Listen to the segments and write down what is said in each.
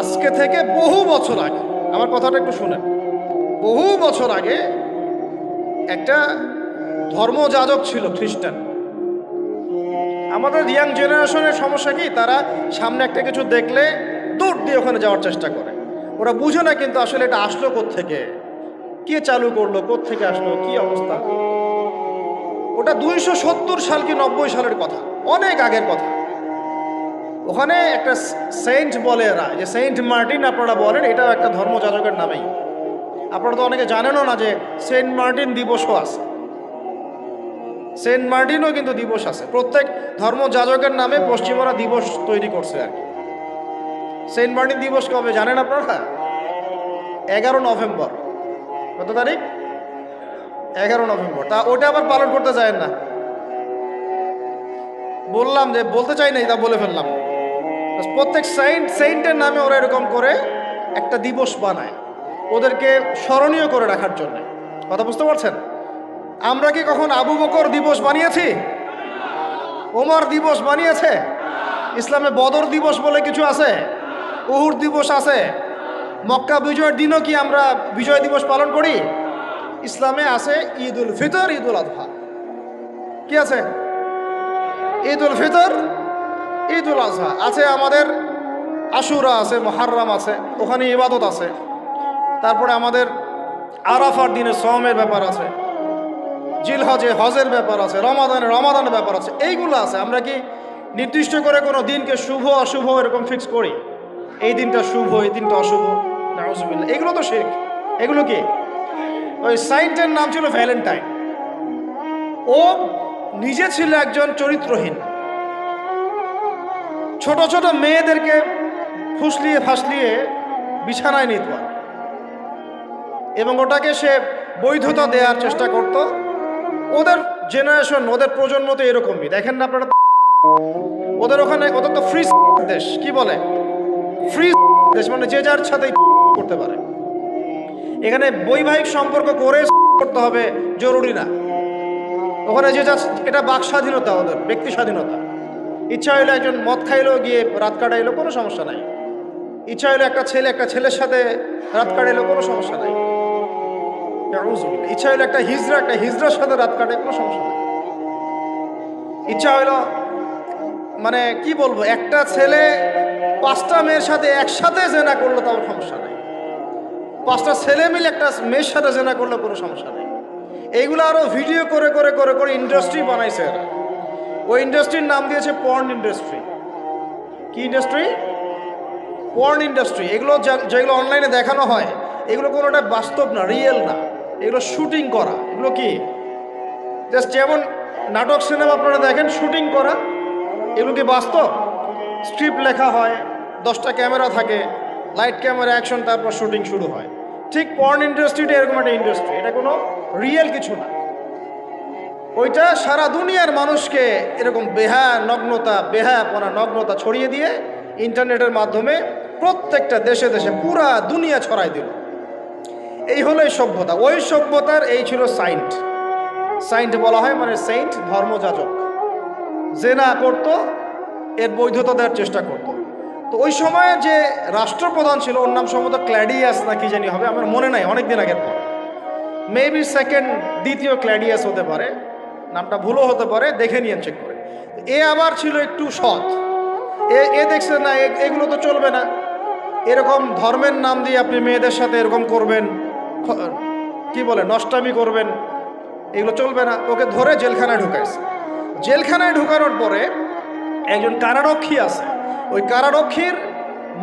আজকে থেকে বহু বছর আগে, আমার কথাটা একটু শুনেন। বহু বছর আগে একটা ধর্মযাজক ছিল খ্রিস্টান। আমাদের ইয়াং জেনারেশনের সমস্যা কি? তারা সামনে একটা কিছু দেখলে দৌড় দিয়ে ওখানে যাওয়ার চেষ্টা করে। ওরা বুঝে না কিন্তু আসলে এটা আসলো থেকে কে চালু করল? থেকে আসলো? কি অবস্থা? ওটা দুইশো সত্তর সাল কি নব্বই সালের কথা? অনেক আগের কথা। ওখানে একটা সেন্ট বলে এরা যে সেন্ট মার্টিন আপনারা বলেন, এটাও একটা ধর্মযাজকের নামেই। আপনারা তো অনেকে জানেনও না যে সেন্ট মার্টিন দিবসও আছে। সেন্ট মার্টিনও কিন্তু দিবস আছে। প্রত্যেক ধর্মযাজকের নামে পশ্চিমরা দিবস তৈরি করছে আর কি। সেন্ট মার্টিন দিবস কবে, জানেন আপনারা? এগারো নভেম্বর। কত তারিখ? এগারো নভেম্বর। তা ওটা আবার পালন করতে যায় না। বললাম যে, বলতে চাই নাই, তা বলে ফেললাম। প্রত্যেক সাইন্ট সেইন্টের নামে ওরা এরকম করে একটা দিবস বানায় ওদেরকে স্মরণীয় করে রাখার জন্য। কথা বুঝতে পারছেন? আমরা কি কখন আবু বকর দিবস বানিয়েছি? ওমর দিবস বানিয়েছে? ইসলামে বদর দিবস বলে কিছু আছে? উহুর দিবস আছে? মক্কা বিজয়ের দিনও কি আমরা বিজয় দিবস পালন করি? ইসলামে আছে ঈদ উল ফিতর ঈদ উল আজহা কি আছে? ঈদ উল ফিতর ঈদ উল আজহা আছে আমাদের আশুরা আছে মহারম আছে, ওখানে ইবাদত আছে। তারপরে আমাদের আরাফার দিনে সমের ব্যাপার আছে জিল হজে হজের ব্যাপার আছে, রমাদানে রমাদানের ব্যাপার আছে, এইগুলো আছে। আমরা কি নির্দিষ্ট করে কোনো দিনকে শুভ, অশুভ এরকম ফিক্স করি? এই দিনটা শুভ, এই দিনটা অশুভ, নাউজুবিল্লাহ। এগুলো তো শেখ এগুলো কি? ওই সাইন্টের নাম ছিল ভ্যালেন্টাইন ও নিজে ছিল একজন চরিত্রহীন। ছোট ছোট মেয়েদেরকে ফুসলিয়ে ফাসলিয়ে বিছানায় নিত এবং ওটাকে সে বৈধতা দেওয়ার চেষ্টা করত। ওদের জেনারেশন ওদের প্রজন্ম তো এরকমই। দেখেন না আপনারা ওদের ওখানে, ওদের তো ফ্রি দেশ, কি বলে? ফ্রি দেশ মানে যে যার সাথে করতে পারে। এখানে বৈবাহিক সম্পর্ক করে করতে হবে, জরুরি না। ওখানে যে যা এটা বাক স্বাধীনতা ওদের, ব্যক্তি স্বাধীনতা। ইচ্ছা হইলে একজন মদ খাইলেও গিয়ে রাত কাটাইলো কোনো সমস্যা নাই। ইচ্ছা হইলে একটা ছেলে একটা ছেলের সাথে রাত কাটাইলো কোনো সমস্যা নাই। ইচ্ছা হইল একটা হিজড়া একটা হিজড়ার সাথে রাত কাটে কোনো সমস্যা নাই। ইচ্ছা হইল মানে কি বলব, একটা ছেলে পাঁচটা মেয়ের সাথে একসাথে জেনা করল তাও সমস্যা নাই। পাঁচটা ছেলে মিলে একটা মেয়ের সাথে জেনা করলে কোনো সমস্যা নেই। এইগুলো আরও ভিডিও করে করে করে করে ইন্ডাস্ট্রি বানাইছে এরা। ওই ইন্ডাস্ট্রির নাম দিয়েছে পর্ন ইন্ডাস্ট্রি। কি ইন্ডাস্ট্রি? Porn industry. এগুলো যেগুলো অনলাইনে দেখানো হয়, এগুলো কোনোটা বাস্তব না, রিয়েল না। এগুলো শুটিং করা। এগুলো কি? জাস্ট যেমন নাটক সিনেমা আপনারা দেখেন, শুটিং করা। এগুলো কি বাস্তব? স্ক্রিপ্ট লেখা হয়, দশটা ক্যামেরা থাকে, লাইট ক্যামেরা, অ্যাকশন, তারপর শুটিং শুরু হয়। ঠিক পর্ন ইন্ডাস্ট্রিটা এরকম একটা ইন্ডাস্ট্রি। এটা কোনো রিয়েল কিছু না। ওইটা সারা দুনিয়ার মানুষকে এরকম বেহা নগ্নতা বেহায়াপনা নগ্নতা ছড়িয়ে দিয়ে ইন্টারনেটের মাধ্যমে প্রত্যেকটা দেশে দেশে পুরা দুনিয়া ছড়াই দিল। এই হলো এই সভ্যতা। ওই সভ্যতার এই ছিল সাইন্ট সাইন্ট বলা হয় মানে সেইন্ট ধর্মযাজক। যে না করতো, এর বৈধতা দেওয়ার চেষ্টা করত। তো ওই সময়ে যে রাষ্ট্রপ্রধান ছিল, ওর নাম সম্ভবত ক্ল্যাডিয়াস না কি জানি হবে, আমার মনে নাই অনেক দিন আগের পর মেবি সেকেন্ড দ্বিতীয় ক্ল্যাডিয়াস হতে পারে। নামটা ভুলও হতে পারে, দেখে নিয়েন চেক করে। এ আবার ছিল একটু সৎ। এ এ দেখছে না এগুলো তো চলবে না। এরকম ধর্মের নাম দিয়ে আপনি মেয়েদের সাথে এরকম করবেন কি বলে, নষ্টামি করবেন, এগুলো চলবে না। ওকে ধরে জেলখানায় ঢুকাইছে। জেলখানায় ঢুকানোর পরে একজন কারারক্ষী আছে। ওই কারারক্ষীর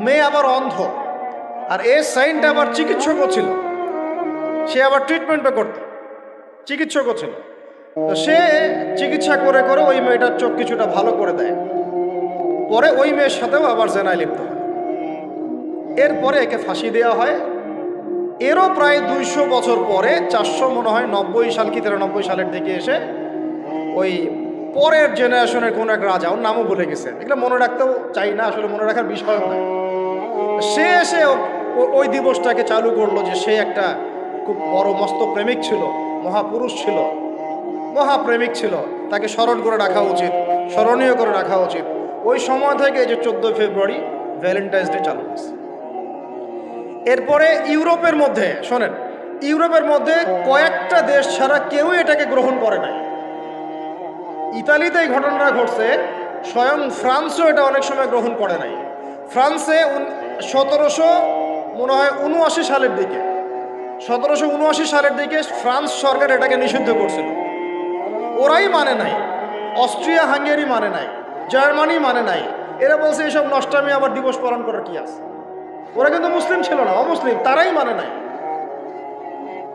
মেয়ে আবার অন্ধ। আর এ সাইনটা আবার চিকিৎসকও ছিল। সে আবার ট্রিটমেন্টও করত। চিকিৎসকও ছিল। তো সে চিকিৎসা করে করে ওই মেয়েটার চোখ কিছুটা ভালো করে দেয়। পরে ওই মেয়ের সাথেও আবার জেনায় লিপ্ত হয়। এরপরে একে ফাঁসি দেওয়া হয়। এরও প্রায় দুইশো বছর পরে, চারশো মনে হয় নব্বই সাল কি তিরানব্বই সালের দিকে এসে ওই পরের জেনারেশনের কোন এক রাজা, ওর নামও ভুলে গেছে। এগুলো মনে রাখতেও চাই না, আসলে মনে রাখার বিষয় না সে এসে ওই দিবসটাকে চালু করল যে সে একটা খুব বড় মস্ত প্রেমিক ছিল, মহাপুরুষ ছিল। মহাপ্রেমিক ছিল। তাকে স্মরণ করে রাখা উচিত, স্মরণীয় করে রাখা উচিত। ওই সময় থেকে যে চোদ্দোই ফেব্রুয়ারি ভ্যালেন্টাইন্স ডে চালু হয়েছে। এরপরে ইউরোপের মধ্যে, শোনেন, ইউরোপের মধ্যে কয়েকটা দেশ ছাড়া কেউই এটাকে গ্রহণ করে নাই। ইতালিতে এই ঘটনাটা ঘটছে, স্বয়ং ফ্রান্সও এটা অনেক সময় গ্রহণ করে নাই। ফ্রান্সে সতেরোশো, মনে হয় উনআশি সালের দিকে, সতেরোশো উনআশি সালের দিকে ফ্রান্স সরকার এটাকে নিষিদ্ধ করছিল। ওরাই মানে নাই। অস্ট্রিয়া, হাঙ্গেরি মানে নাই। জার্মানি মানে নাই। এরা বলছে এসব নষ্টামি, আবার দিবস পালন করার কি আছে? ওরা কিন্তু মুসলিম ছিল না, অমুসলিম, তারাই মানে নাই।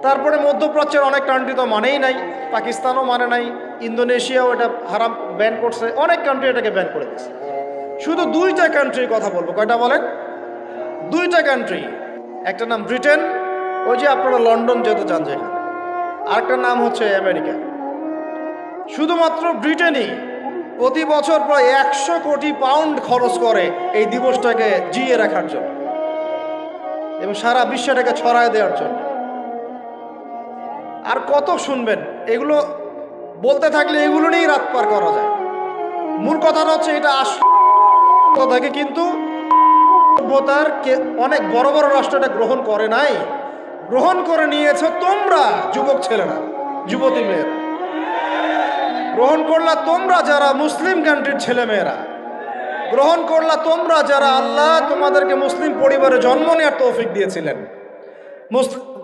তারপরে মধ্যপ্রাচ্যের অনেক কান্ট্রি তো মানেই নাই। পাকিস্তানও মানে নাই। ইন্দোনেশিয়াও এটা হারাম ব্যান করছে। অনেক কান্ট্রি এটাকে ব্যান করে দিচ্ছে শুধু দুইটা কান্ট্রির কথা বলব। কয়টা বলেন? দুইটা কান্ট্রি একটা নাম ব্রিটেন, ওই যে আপনারা লন্ডন যেতে চান যেখানে। আরেকটার নাম হচ্ছে আমেরিকা। শুধুমাত্র ব্রিটেনই প্রতি বছর প্রায় একশো কোটি পাউন্ড খরচ করে এই দিবসটাকে জিয়ে রাখার জন্য এবং সারা বিশ্বটাকে ছড়ায় দেওয়ার জন্য। আর কত শুনবেন, এগুলো বলতে থাকলে এগুলো নিয়েই রাত পার করা যায়। মূল কথাটা হচ্ছে এটা আসল থাকে কিন্তু সভ্যতার অনেক বড় বড় রাষ্ট্র এটা গ্রহণ করে নাই। গ্রহণ করে নিয়েছে তোমরা, যুবক ছেলেরা, যুবতী মেয়েরা। গ্রহণ করলা তোমরা যারা মুসলিম কান্ট্রির ছেলে মেয়েরা গ্রহণ করলা তোমরা যারা আল্লাহ তোমাদেরকে মুসলিম পরিবারে জন্ম নেওয়ার তৌফিক দিয়েছিলেন।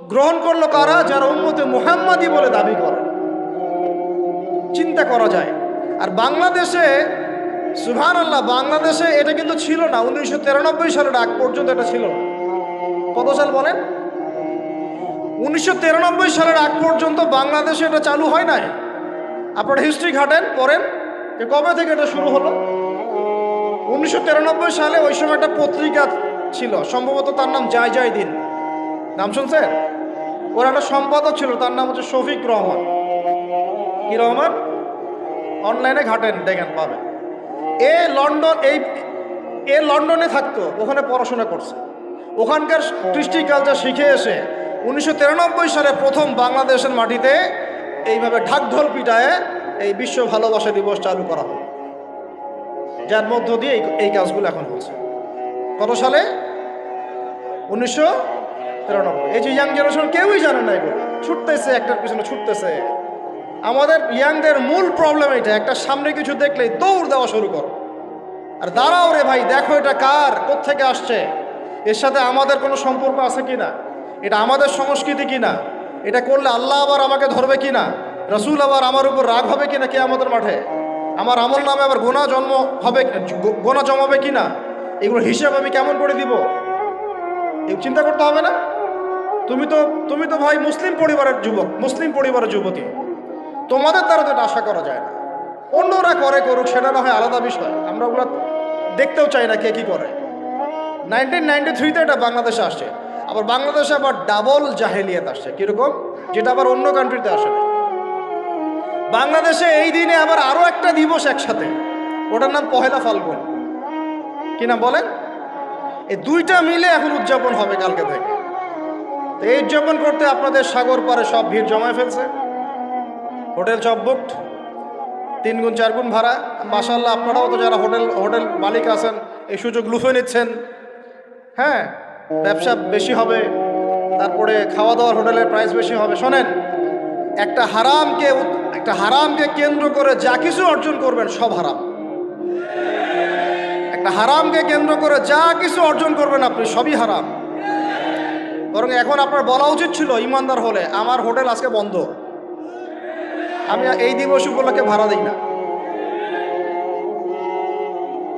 গ্রহণ করল কারা? যারা উম্মতে মুহাম্মাদি বলে দাবি করে। চিন্তা করা যায়। আর বাংলাদেশে সুহান আল্লাহ বাংলাদেশে এটা কিন্তু ছিল না। উনিশশো তিরানব্বই সালের আগ পর্যন্ত এটা ছিল না। কত সাল বলেন? উনিশশো তিরানব্বই সালের আগ পর্যন্ত বাংলাদেশে এটা চালু হয় নাই। আপনারা হিস্ট্রি ঘাটেন, পড়েন। যে কবে থেকে এটা শুরু হলো? উনিশশো তিরানব্বই সালে ওই সময় একটা পত্রিকা ছিল, সম্ভবত তার নাম জয় জয় দিন। নাম শুনছেন? ওর একটা সম্পাদক ছিল, তার নাম হচ্ছে শফিক রহমান। কি রহমান? অনলাইনে ঘাটেন, দেখেন, পাবেন। এ লন্ডন, এই, এ লন্ডনে থাকতো, ওখানে পড়াশোনা করছে। ওখানকার কৃষ্টি কালচার শিখে এসে উনিশশো তিরানব্বই সালে প্রথম বাংলাদেশের মাটিতে এইভাবে ঢাকঢোল পিটায় এই বিশ্ব ভালোবাসা দিবস চালু করা হলো যার মধ্য দিয়ে এই- কাজগুলো এখন হচ্ছে। কত সালে? উনিশশো তিরানব্বই। এই যে ইয়াং জেনারেশন কেউই জানে না এগুলো। ছুটতেছে, একটার পিছনে ছুটতেছে। আমাদের ইয়াংদের মূল প্রবলেম এটা একটা সামনে কিছু দেখলেই দৌড় দেওয়া শুরু করো। আর দাঁড়াও রে ভাই, দেখো এটা কার থেকে আসছে? এর সাথে আমাদের কোনো সম্পর্ক আছে কি না এটা আমাদের সংস্কৃতি কি না এটা করলে আল্লাহ আবার আমাকে ধরবে কি না? রসুল আবার আমার উপর রাগ হবে কি না কে আমাদের মাঠে? আমার আমল নামে আবার গোনা জন্ম হবে গোনা জমাবে কি না? এগুলো হিসাব আমি কেমন করে দিব? চিন্তা করতে হবে না। তুমি তো তুমি তো ভাই মুসলিম পরিবারের যুবক, মুসলিম পরিবারের যুবতী। তোমাদের দ্বারা তো আশা করা যায় না। অন্যরা করে করুক, সেটা না হয় আলাদা বিষয়। আমরা ওগুলো দেখতেও চাই না কে কী করে। নাইনটিন নাইনটি থ্রিতে এটা বাংলাদেশে আসছে। আবার বাংলাদেশে আবার ডাবল জাহেলিয়াত আসছে। কীরকম? যেটা আবার অন্য কান্ট্রিতে আসে বাংলাদেশে এই দিনে আবার আরও একটা দিবস একসাথে। ওটার নাম পহেলা ফাল্গুন। কি নাম বলেন? এই দুইটা মিলে এখন উদযাপন হবে কালকে থেকে। তো এই উদযাপন করতে আপনাদের সাগর পারে সব ভিড় জমায় ফেলছে। হোটেল সব বুকড তিন গুণ, চার গুণ ভাড়া। মাসাল্লাহ আপনারাও তো যারা হোটেল হোটেল মালিক আছেন, এই সুযোগ লুফে নিচ্ছেন। হ্যাঁ ব্যবসা বেশি হবে, তারপরে খাওয়া দাওয়ার হোটেলের প্রাইস বেশি হবে। শোনেন, একটা হারামকে একটা হারামকে কেন্দ্র করে যা কিছু অর্জন করবেন সব হারাম। একটা হারামকে কেন্দ্র করে যা কিছু অর্জন করবেন আপনি সবই হারাম। বরং এখন আপনার বলা উচিত ছিল, ইমানদার হলে আমার হোটেল আজকে বন্ধ। আমি এই দিবস উপলক্ষে ভাড়া দিই না।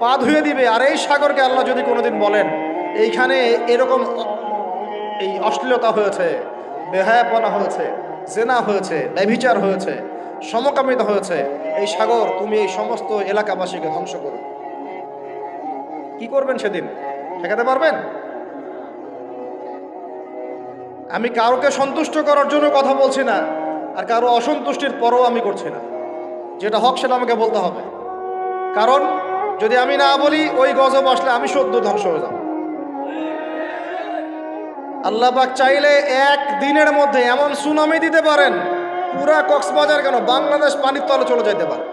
পা ধুয়ে দিবে, আর এই সাগরকে আল্লাহ যদি কোনোদিন বলেন, এইখানে এরকম এই অশ্লীলতা হয়েছে, বেহায়াপনা হয়েছে, জেনা হয়েছে, ব্যভিচার হয়েছে, সমকামিতা হয়েছে, এই সাগর তুমি এই সমস্ত এলাকাবাসীকে ধ্বংস করো। কি করবেন সেদিন? ঠেকাতে পারবেন? আমি কারোকে সন্তুষ্ট করার জন্য কথা বলছি না, আর কারও অসন্তুষ্টির পরও আমি করছি না। যেটা হক সেটা আমাকে বলতে হবে। কারণ যদি আমি না বলি, ওই গজব আসলে আমি সদ্য ধ্বংস হয়ে যাব। আল্লাহ পাক চাইলে এক দিনের মধ্যে এমন সুনামি দিতে পারেন, পুরা কক্সবাজার কেন বাংলাদেশ পানির তলে চলে যেতে পারে।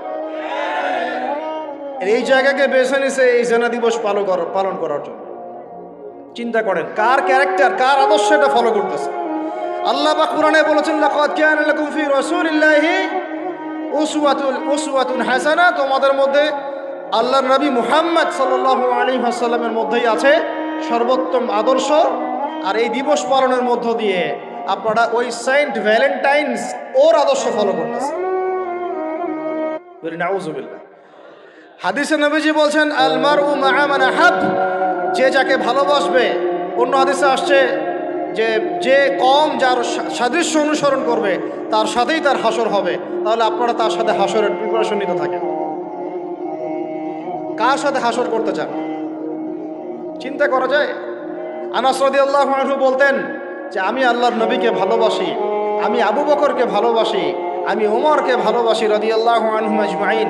এই জায়গাকে বেছে নিছে এই সেনা দিবস পালন পালন করার জন্য। চিন্তা করেন, কার ক্যারেক্টার, কার আদর্শ এটা ফলো করতেছে? আল্লাহ পাক কোরআনে বলেছেন উসওয়াতুল, উসওয়াতুন হাসানা তোমাদের মধ্যে আল্লাহর নবী মুহাম্মদ সাল্লাল্লাহু আলাইহি ওয়াসাল্লামের মধ্যেই আছে সর্বোত্তম আদর্শ। আর এই দিবস পালনের মধ্য দিয়ে আপনারা ওই সেন্ট ভ্যালেন্টাইন্স ওর আদর্শ ফলো করতেছেন। হাদিসে নবীজি বলছেন আলমার উ মাহামান হাব যে যাকে ভালোবাসবে। অন্য হাদিসে আসছে যে যে কম যার সাদৃশ্য অনুসরণ করবে, তার সাথেই তার হাসর হবে। তাহলে আপনারা তার সাথে হাসরের প্রিপারেশন নিতে থাকেন। কার সাথে হাসর করতে চান? চিন্তা করা যায়? আনাস রাদিয়াল্লাহু আনহু বলতেন যে, আমি আল্লাহর নবীকে ভালোবাসি, আমি আবু বকরকে ভালোবাসি, আমি ওমরকে ভালোবাসি রাদিয়াল্লাহু আনহু আজমাইন।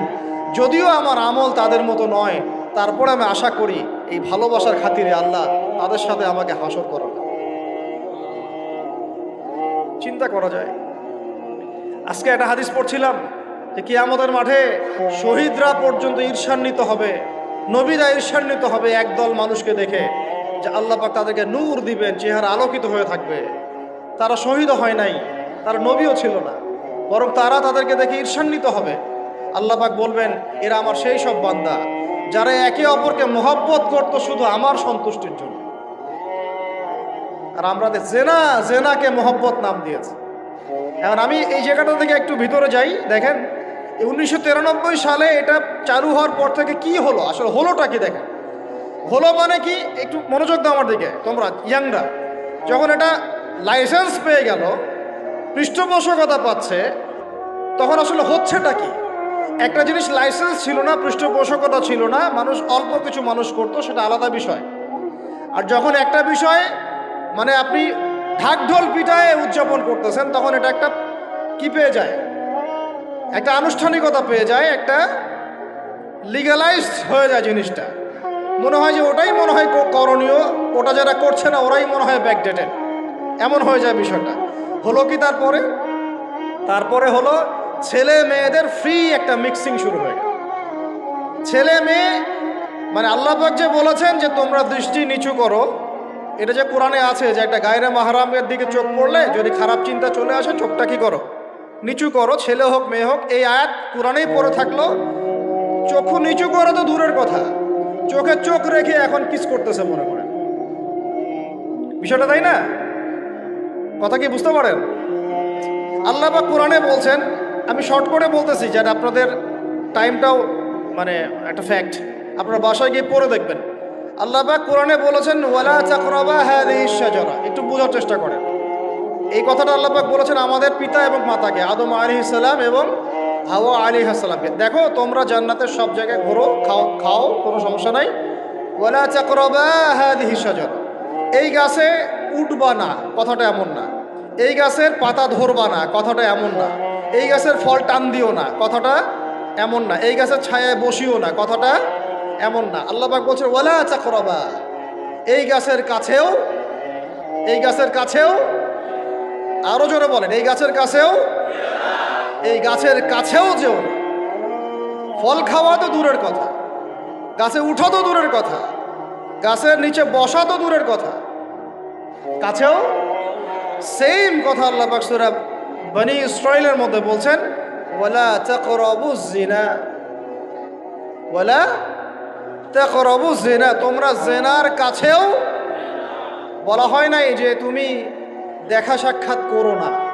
যদিও আমার আমল তাদের মতো নয়, তারপর আমি আশা করি এই ভালোবাসার খাতিরে আল্লাহ তাদের সাথে আমাকে হাসর করাবে চিন্তা করা যায়। আজকে একটা হাদিস পড়ছিলাম যে কিয়ামতের মাঠে শহীদরা পর্যন্ত ঈর্ষান্বিত হবে, নবীরা ঈর্ষান্বিত হবে একদল মানুষকে দেখে যে আল্লাহ পাক তাদেরকে নূর দিবেন, চেহারা আলোকিত হয়ে থাকবে। তারা শহীদ হয় নাই, তারা নবীও ছিল না, বরং তারা তাদেরকে দেখে ঈর্ষান্বিত হবে। আল্লাহ পাক বলবেন, এরা আমার সেই সব বান্দা, যারা একে অপরকে মহব্বত করতো শুধু আমার সন্তুষ্টির জন্য। আর আমরা জেনা, জেনাকে মহব্বত নাম দিয়েছে। এখন আমি এই জায়গাটা থেকে একটু ভিতরে যাই, দেখেন উনিশশো তিরানব্বই সালে এটা চালু হওয়ার পর থেকে কি হলো? আসলে হলোটা কি দেখেন? হলো মানে কি? একটু মনোযোগ দাও আমার দিকে, তোমরা ইয়াংরা। যখন এটা লাইসেন্স পেয়ে গেল, পৃষ্ঠপোষকতা পাচ্ছে, তখন আসলে হচ্ছেটা কি? একটা জিনিস লাইসেন্স ছিল না, পৃষ্ঠপোষকতা ছিল না, মানুষ অল্প কিছু মানুষ করতো, সেটা আলাদা বিষয়। আর যখন একটা বিষয় মানে আপনি ঢাকঢোল পিটায় উদযাপন করতেছেন, তখন এটা একটা কি পেয়ে যায়? একটা আনুষ্ঠানিকতা পেয়ে যায়, একটা লিগালাইজড হয়ে যায় জিনিসটা। মনে হয় যে ওটাই মনে হয় করণীয়, ওটা যারা করছে না, ওরাই মনে হয় ব্যাকডেটেড এমন হয়ে যায় বিষয়টা। হলো কি তারপরে? তারপরে হলো ছেলে মেয়েদের ফ্রি একটা মিক্সিং শুরু হয়ে গেল। ছেলে মেয়ে মানে আল্লাপাক যে বলেছেন যে তোমরা দৃষ্টি নিচু করো, এটা যে কোরআনে আছে যে একটা গায়রে মাহারামের দিকে চোখ পড়লে যদি খারাপ চিন্তা চলে আসে, চোখটা কি করো? নিচু করো, ছেলে হোক, মেয়ে হোক, এই আয়াত কোরআনেই পড়ে থাকল। চক্ষু নিচু করে তো দূরের কথা। চোখে চোখ রেখে এখন কিস করতেছে মনে করেন বিষয়টা তাই না? কথা কি বুঝতে পারেন? আল্লাহ বা কোরআনে বলছেন, আমি শর্ট করে বলতেছি যেটা আপনাদের টাইমটাও মানে একটা ফ্যাক্ট আপনারা বাসায় গিয়ে পড়ে দেখবেন। আল্লাহ বা কোরআনে বলেছেন, ওয়ালা চাকরাবা শাজারা। একটু বোঝার চেষ্টা করেন। এই কথাটা আল্লাহ পাক বলেছেন আমাদের পিতা এবং মাতাকে, আদম আলী সালাম এবং হাওয়া আলী সালামকে। দেখো, তোমরা জান্নাতের সব জায়গায় ঘোরো, খাও খাও, কোনো সমস্যা নাই। ওয়ালা চাকরাবা শাজারা। এই গাছে উঠবা না, কথাটা এমন না। এই গাছের পাতা ধরবা না, কথাটা এমন না। এই গাছের ফল টান দিও না, কথাটা এমন না। এই গাছের ছায়ায় বসিও না, কথাটা এমন না। আল্লাহ পাক বলছেন, ওয়ালা চাকরাবা এই গাছের কাছেও, এই গাছের কাছেও আরও জোরে বলেন, এই গাছের কাছেও? এই গাছের কাছেও যেও ফল খাওয়া তো দূরের কথা। গাছে উঠো তো দূরের কথা। গাছের নিচে বসা তো দূরের কথা। কাছেও? সেম কথা আল্লাহ বনি ইসরাইলের মধ্যে বলছেন, ওয়ালা তাকরাবু জিনা ওয়ালা তাকরাবু জিনা তোমরা জেনার কাছেও বলা হয় নাই যে তুমি দেখা সাক্ষাৎ করো না।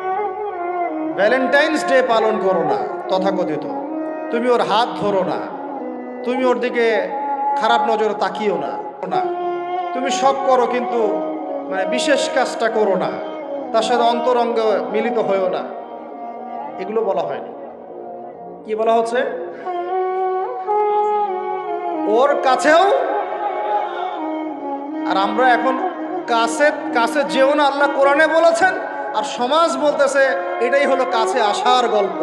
ভ্যালেন্টাইন্স ডে পালন করো না, তথাকথিত। তুমি ওর হাত ধরো না। তুমি ওর দিকে খারাপ নজর তাকিও না। না তুমি সব করো কিন্তু মানে বিশেষ কাজটা করো না। তার সাথে অন্তরঙ্গ মিলিত হয়েও না। এগুলো বলা হয়নি। কি বলা হচ্ছে? ওর কাছেও আর আমরা এখন কাছে কাছে যেও না, আল্লাহ কোরআনে বলেছেন। আর সমাজ বলতেছে, এটাই হলো কাছে আসার গল্প।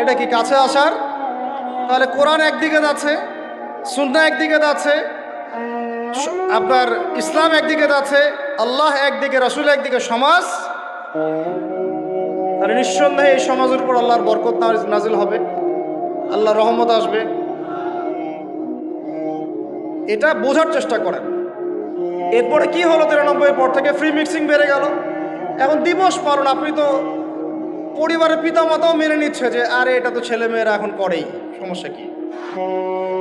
এটা কি কাছে আসার? তাহলে কোরআন একদিকে যাচ্ছে সুন্না একদিকে যাচ্ছে আপনার ইসলাম একদিকে যাচ্ছে, আল্লাহ একদিকে, রাসুল একদিকে, সমাজ। তাহলে নিঃসন্দেহে এই সমাজের উপর আল্লাহর বরকত নাজিল হবে। আল্লাহ রহমত আসবে। এটা বোঝার চেষ্টা করেন। এরপরে কি হলো তিরানব্বই পর থেকে? ফ্রি মিক্সিং বেড়ে গেল। এখন দিবস পালন, আপনি তো পরিবারের পিতামাতাও মেনে নিচ্ছে যে, আরে, এটা তো ছেলে মেয়েরা এখন করেই, সমস্যা কি?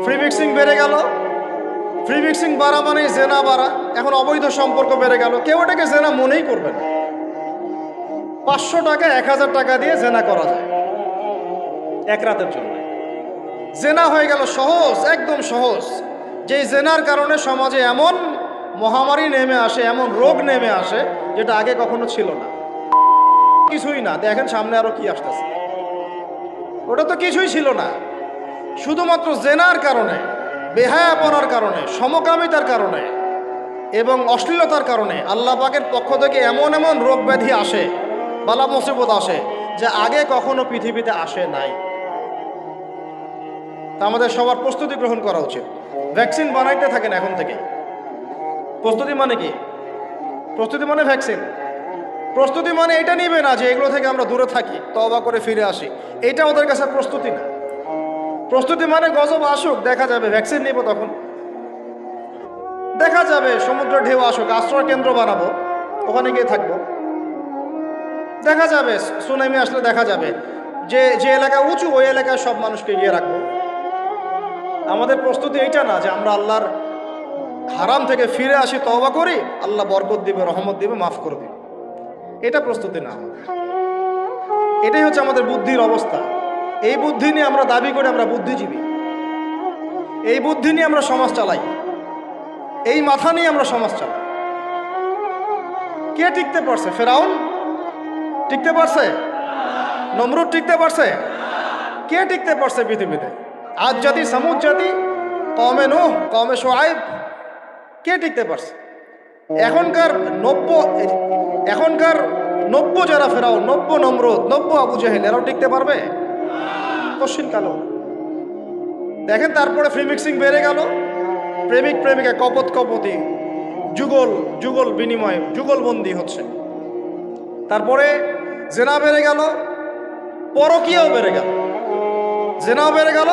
ফ্রি মিক্সিং বেড়ে গেল। ফ্রি মিক্সিং বাড়া মানে জেনা বাড়া। এখন অবৈধ সম্পর্ক বেড়ে গেল। কেউ এটাকে জেনা মনেই করবে না। পাঁচশো টাকা, এক হাজার টাকা দিয়ে জেনা করা যায়। এক রাতের জন্য। জেনা হয়ে গেল সহজ, একদম সহজ। যে জেনার কারণে সমাজে এমন মহামারী নেমে আসে, এমন রোগ নেমে আসে যেটা আগে কখনো ছিল না। কিছুই না, দেখেন সামনে আরও কি আসতেছে। ওটা তো কিছুই ছিল না। শুধুমাত্র জেনার কারণে বেহায়াপনার কারণে, সমকামিতার কারণে এবং অশ্লীলতার কারণে আল্লাহ পাকের পক্ষ থেকে এমন এমন রোগ ব্যাধি আসে, বালা মুসিবত আসে, যে আগে কখনো পৃথিবীতে আসে নাই। তা আমাদের সবার প্রস্তুতি গ্রহণ করা উচিত। ভ্যাকসিন বানাইতে থাকেন এখন থেকে প্রস্তুতি মানে কি? প্রস্তুতি মানে ভ্যাকসিন প্রস্তুতি মানে এটা নিবে না যে এগুলো থেকে আমরা দূরে থাকি তবা করে ফিরে আসি। এটা ওদের কাছে প্রস্তুতি না। প্রস্তুতি মানে গজব আসুক, দেখা যাবে ভ্যাকসিন নিব তখন। দেখা যাবে, সমুদ্র ঢেউ আসুক, আশ্রয় কেন্দ্র বানাবো, ওখানে গিয়ে থাকব। দেখা যাবে, সুনামি আসলে দেখা যাবে। যে যে এলাকা উঁচু, ওই এলাকায় সব মানুষকে গিয়ে রাখব। আমাদের প্রস্তুতি এইটা না যে আমরা আল্লাহর হারাম থেকে ফিরে আসি, তওবা করি, আল্লাহ বরকত দিবে, রহমত দিবে, মাফ করে দিবে। এটা প্রস্তুতি না। এটাই হচ্ছে আমাদের বুদ্ধির অবস্থা। এই বুদ্ধি নিয়ে আমরা দাবি করি আমরা বুদ্ধিজীবী। এই বুদ্ধি নিয়ে আমরা সমাজ চালাই। এই মাথা নিয়ে আমরা সমাজ চালাই। কে টিকতে পারছে? ফেরাউন? টিকতে পারছে? নমরুদ টিকতে পারছে? কে টিকতে পারছে পৃথিবীতে? আজ জাতি, সামুদ জাতি কমে নো কমে সোয়াইব কে টিকতে পারছে? এখনকার নব্য এখনকার নব্য যারা ফেরাও, নব্য নমরুদ, নব্য আবু জাহেল, এরাও টিকতে পারবে? কশিন কালো। দেখেন তারপরে ফ্রি মিক্সিং বেড়ে গেল। প্রেমিক প্রেমিকা, কপত কপতি, যুগল যুগল বিনিময়, যুগলবন্দি হচ্ছে। তারপরে জেনা বেড়ে গেল, পরকীয়াও বেড়ে গেল। জেনাও বেড়ে গেল,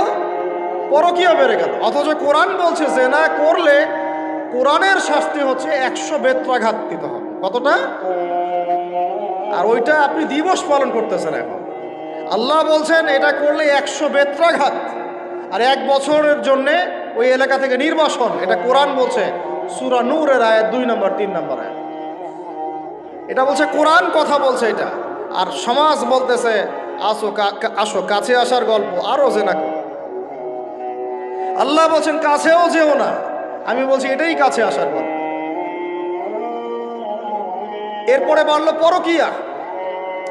পরকীয়াও বেড়ে গেল। অথচ কোরআন বলছে, জেনা করলে কোরআনের শাস্তি হচ্ছে একশো বেত্রাঘাত দিতে হবে। কতটা? আর ওইটা আপনি দিবস পালন করতেছেন এখন। আল্লাহ বলছেন, এটা করলে একশো বেত্রাঘাত। আর এক বছরের জন্যে ওই এলাকা থেকে নির্বাসন, এটা কোরআন বলছে, সুরা নূরের আয়াত দুই নম্বর, তিন নম্বর আয়াত। এটা বলছে, কোরআন কথা বলছে এটা। আর সমাজ বলতেছে, আসো আসো, কাছে আসার গল্প আরও যে না আল্লাহ বলছেন, কাছেও যেও না। আমি বলছি এটাই কাছে আসার গল্প এরপরে বাড়লো পরকিয়া।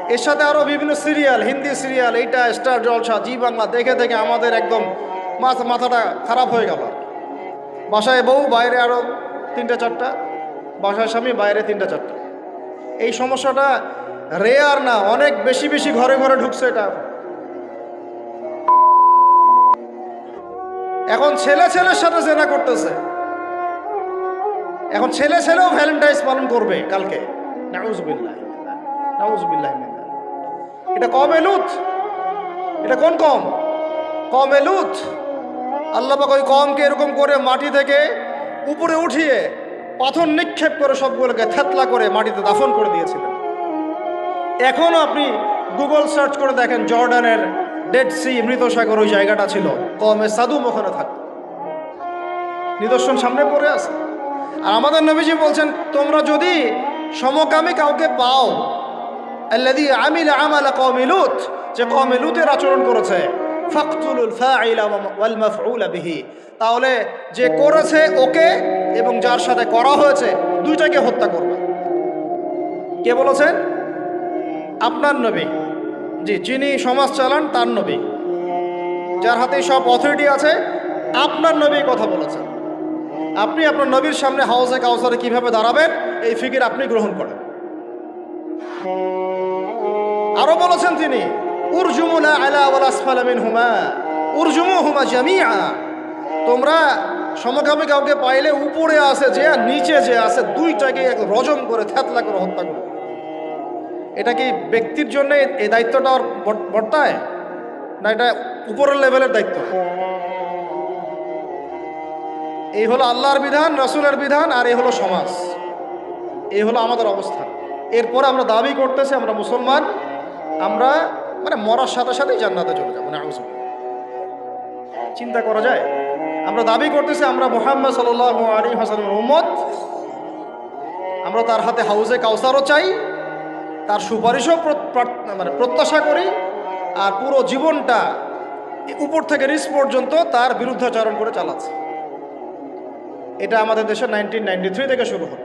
এর সাথে আরও বিভিন্ন সিরিয়াল, হিন্দি সিরিয়াল, এইটা, স্টার, জলসা, জি বাংলা, দেখে দেখে আমাদের একদম মাথা, মাথাটা খারাপ হয়ে গেল। বাসায় বউ, বাইরে আরও তিনটা, চারটা। বাসায় স্বামী, বাইরে তিনটা, চারটা। এই সমস্যাটা রেয়ার না, অনেক বেশি বেশি ঘরে ঘরে ঢুকছে এটা। এখন ছেলে, ছেলের সাথে জেনা করতেছে। এখন ছেলে ছেলেও ভ্যালেন্টাইন্স পালন করবে কালকে। এটা কম এলুত এটা কোন কম? কম এলুত আল্লাপাক ওই কমকে এরকম করে মাটি থেকে উপরে উঠিয়ে পাথর নিক্ষেপ করে সবগুলোকে থেতলা করে মাটিতে দাফন করে দিয়েছিলেন। এখনও আপনি গুগল সার্চ করে দেখেন জর্ডানের ডেড সি মৃত সাগর ওই জায়গাটা ছিল। কমে সাদুম ওখানে থাকত। নিদর্শন সামনে পড়ে আছে। আর আমাদের নবীজি বলছেন, তোমরা যদি সমকামী কাউকে পাও আল্লাদি আমিল আমালা কমিলুত যে কমিলুতের আচরণ করেছে, ফাকতুলুল ওয়াল মাফউলা বিহি তাহলে যে করেছে ওকে এবং যার সাথে করা হয়েছে, দুইটাকে হত্যা করবে। কে বলেছেন? আপনার নবী। জি, যিনি সমাজ চালান, তার নবী। যার হাতে সব অথরিটি আছে, আপনার নবী কথা বলেছেন। আপনি আপনার নবীর সামনে হাউসে কাউসারে কীভাবে দাঁড়াবেন, এই ফিকির আপনি গ্রহণ করেন। আরও বলেছেন তিনি মিনহুমা উরজুমু হুমা তোমরা সমকামী কাউকে পাইলে উপরে আছে যে আর নিচে যে আছে, দুইটাকে এক রজম করে থ্যাতলা করে হত্যা করো। এটা কি ব্যক্তির জন্য এই দায়িত্বটা বর্তায়? না এটা উপরের লেভেলের দায়িত্ব? এই হলো আল্লাহর বিধান, রসুলের বিধান আর এই হলো সমাজ। এই হলো আমাদের অবস্থা এরপরে আমরা দাবি করতেছি, আমরা মুসলমান, আমরা মানে মরার সাথে সাথেই জান্নাতে চলে যাব না চিন্তা করা যায়? আমরা দাবি করতেছি, আমরা মোহাম্মদ সাল আলী হাসান উম্মত। আমরা তার হাতে হাউজে কাউসারও চাই, তার সুপারিশও মানে প্রত্যাশা করি আর পুরো জীবনটা উপর থেকে রিস পর্যন্ত তার বিরুদ্ধাচারণ করে চালাচ্ছে। এটা আমাদের দেশে নাইনটিন নাইনটি থ্রি থেকে শুরু হয়